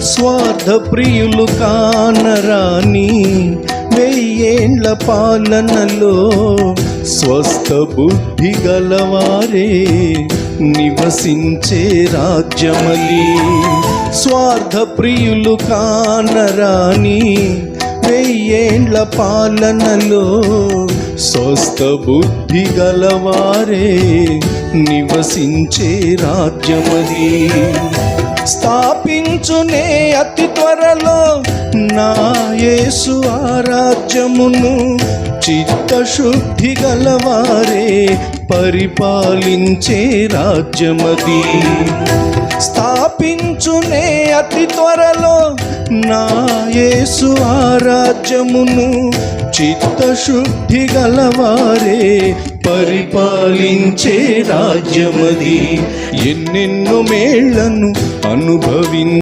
స్వార్థ ప్రియులు కానరాని వెయ్యేండ్ల పాలనలో స్వస్థ బుద్ధి గలవారే నివసించే రాజ్యమలి. స్వార్థ ప్రియులు కానరాని వెయ్యేండ్ల పాలనలో స్వస్థ బుద్ధి గలవారే నివసించే రాజ్యమది స్థాపించునే అతి త్వరలో నా యేసు ఆరాజ్యమును చిత్తశుద్ధి గలవారే పరిపాలించే రాజ్యమది. స్థాపించునే అతి త్వరలో నా యేసు ఆరాజ్యమును చిత్తశుద్ధి గలవారే పరిపాలించే రాజ్యమది. ఎన్నెన్నో మేళ్ళను అనుభవించ